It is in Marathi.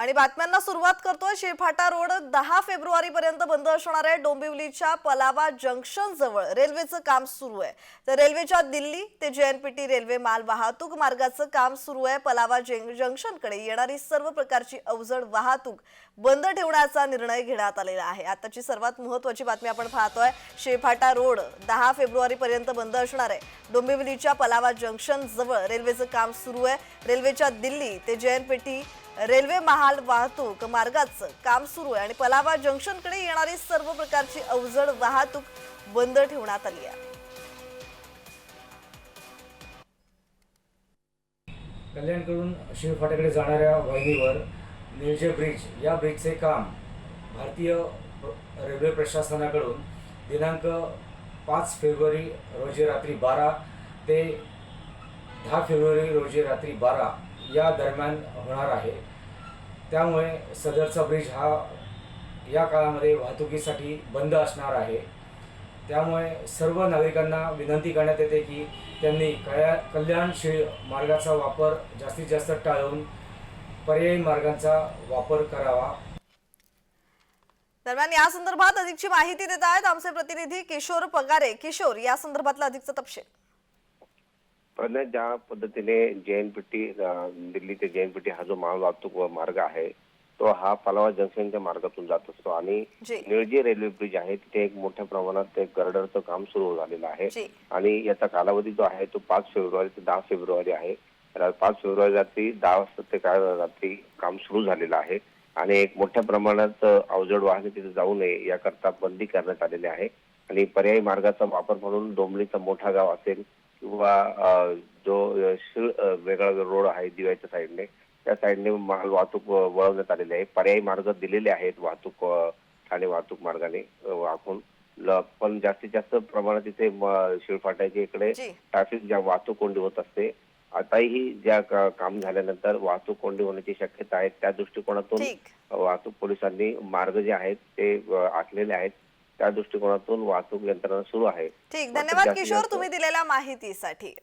आणि बातम्यांना सुरुवात करतोय शेफाटा रोड दहा फेब्रुवारी पर्यंत बंद असणार आहे. डोंबिवलीच्या पलावा जंक्शन जवळ रेल्वेचं काम सुरू आहे. तर रेल्वेच्या दिल्ली ते जेएनपीटी रेल्वे माल वाहतूक मार्गाचं काम सुरू आहे. पलावा जंग- जंक्शनकडे येणारी सर्व प्रकारची अवजड वाहतूक बंद ठेवण्याचा निर्णय घेण्यात आलेला आहे. आताची सर्वात महत्वाची बातमी आपण पाहतोय शेफाटा रोड दहा फेब्रुवारी पर्यंत बंद असणार आहे. डोंबिवलीच्या पलावा जंक्शन जवळ रेल्वेचं काम सुरू आहे. रेल्वेच्या दिल्ली ते जेएनपीटी रेल्वे महाल वाहतूक मार्गाचं काम सुरू आहे आणि पलावा जंक्शनकडे येणारी सर्व प्रकारची अवजड वाहतूक बंद ठेवण्यात आली आहे. कल्याणकडून शिवफाट्याकडे जाणाऱ्या वाहिनीवर निळजे ब्रिज या ब्रिजचे काम भारतीय रेल्वे प्रशासनाकडून दिनांक पाच फेब्रुवारी रोजी रात्री बारा ते दहा फेब्रुवारी रोजी रात्री बारा या दरम्यान होणार आहे. त्यामुळे सदरचा ब्रिज हा या काळामध्ये वाहतुकीसाठी बंद असणार आहे. त्यामुळे सर्व नागरिकांना विनंती करण्यात येते की त्यांनी कया कल्याणशील मार्गाचा वापर जास्तीत जास्त टाळून पर्यायी मार्गांचा वापर करावा. दरम्यान या संदर्भात अधिकची माहिती देत आहेत आमचे प्रतिनिधी किशोर पगारे. किशोर या संदर्भातला अधिकचा तपशील. पण ज्या पद्धतीने जेएनपीटी दिल्ली ते जेएनपीटी हा जो माल वाहतूक मार्ग आहे तो हा पालावा जंक्शनच्या मार्गातून जात असतो. आणि जी. निळजी रेल्वे ब्रिज आहे तिथे एक मोठ्या प्रमाणात एक गर्डरचं काम सुरू झालेलं आहे. जी. आणि याचा कालावधी जो आहे तो पाच फेब्रुवारी ते दहा फेब्रुवारी आहे. पाच फेब्रुवारी रात्री दहा वाजता ते काय रात्री काम सुरू झालेलं आहे. आणि एक मोठ्या प्रमाणात अवजड वाहने तिथे जाऊ नये याकरता बंदी करण्यात आलेली आहे. आणि पर्यायी मार्गाचा वापर म्हणून डोंबलीचा मोठा गाव असेल किंवा जो वेगळा रोड आहे दिव्याच्या साईडने त्या साईडने माल वाहतूक वळवण्यात आलेली आहे पर्यायी मार्ग दिलेले आहेत वाहतूक ठाणे वाहतूक मार्गाने वाकून पण जास्तीत जास्त प्रमाणात तिथे शिळफाट्याच्या इकडे जी. ट्रॅफिक ज्या वाहतूक कोंडी होत असते आताही ज्या काम झाल्यानंतर वाहतूक कोंडी होण्याची शक्यता आहे त्या दृष्टिकोनातून. वाहतूक पोलिसांनी मार्ग जे आहेत ते आखलेले आहेत त्या दृष्टिकोनातून वाहतूक यंत्रणा सुरू आहे. ठीक. धन्यवाद किशोर तुम्ही दिलेल्या माहितीसाठी.